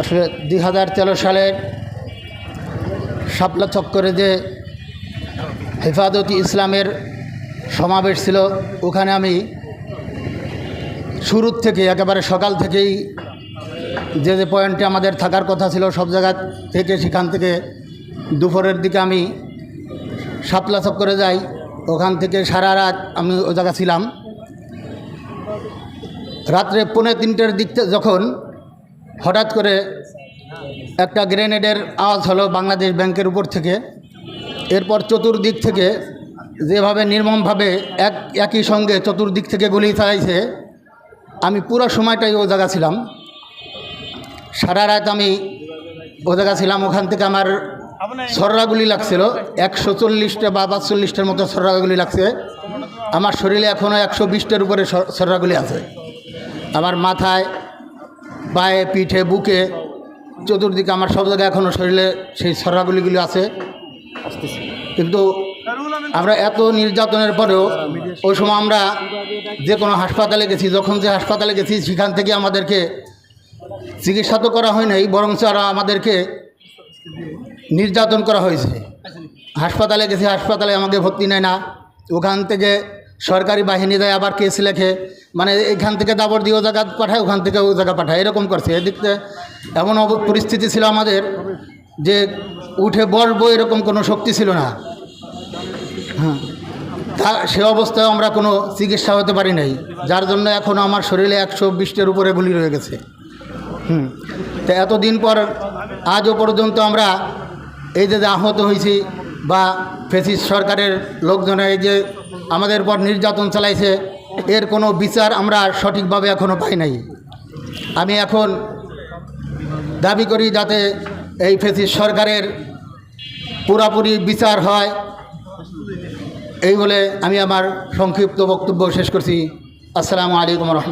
আসলে দুই হাজার তেরো সালের শাপলা চক্করে যে হেফাজতি ইসলামের সমাবেশ ছিল, ওখানে আমি শুরুর থেকে একেবারে সকাল থেকেই যে যে পয়েন্টে আমাদের থাকার কথা ছিল, সব জায়গা থেকে সেখান থেকে দুপুরের দিকে আমি শাপলা চক্করে যাই। ওখান থেকে সারা রাত আমি ওই জায়গা ছিলাম। রাত্রে পৌনে তিনটের দিক যখন হঠাৎ করে একটা গ্রেনেডের আওয়াজ হলো বাংলাদেশ ব্যাংকের উপর থেকে। এরপর চতুর্দিক থেকে যেভাবে নির্মমভাবে এক, একই সঙ্গে চতুর্দিক থেকে গুলি চালাইছে, আমি পুরো সময়টাই ও জায়গা ছিলাম। সারা রাত আমি ও জায়গা ছিলাম, ওখান থেকে আমার সর্রাগুলি লাগছিল। একশো চল্লিশটা বা পাঁচচল্লিশটার মতো সর্রাগুলি লাগছে। আমার শরীরে এখনও একশো বিশটার উপরে সর- সর্রাগুলি আছে। আমার মাথায় পায়ে, পিঠে, বুকে, চতুর্দিকে আমার সব জায়গায় এখনও শরীরে সেই সর্রাগুলিগুলি আছে। কিন্তু আমরা এত নির্যাতনের পরেও ওই সময় আমরা যে কোনো হাসপাতালে গেছি, যখন যে হাসপাতালে গেছি, সেখান থেকে আমাদেরকে চিকিৎসা তো করা হয় নাই, বরঞ্চ আরও আমাদেরকে নির্যাতন করা হয়েছে। হাসপাতালে গেছি, হাসপাতালে আমাকে ভর্তি নেয় না। ওখান থেকে সরকারি বাহিনী দেয় আবার কেস লেখে। মানে এখান থেকে দাবর দিয়ে ও জায়গা পাঠায়, ওখান থেকে ও জায়গা পাঠায়। এরকম করছে। এদিকতে এমন পরিস্থিতি ছিল আমাদের যে উঠে বসবো এরকম কোনো শক্তি ছিল না। হ্যাঁ। তা সে অবস্থায় আমরা কোনো চিকিৎসা হতে পারি নাই। যার জন্য এখন আমার শরীরে একশো বিশটার উপরে গুলি রয়ে গেছে। হুম। তো এতদিন পর আজও পর্যন্ত আমরা এই যে আহত হয়েছি বা ফেসিস সরকারের লোকজনের এই যে আমাদের পর নির্যাতন চালাইছে, এর কোনো বিচার আমরা সঠিকভাবে এখনও পাই নাই। আমি এখন দাবি করি যাতে এই ফেসিস সরকারের পুরাপুরি বিচার হয়। এই বলে আমি আমার সংক্ষিপ্ত বক্তব্য শেষ করছি। আসসালামু আলাইকুম রহমতুল্লাহ।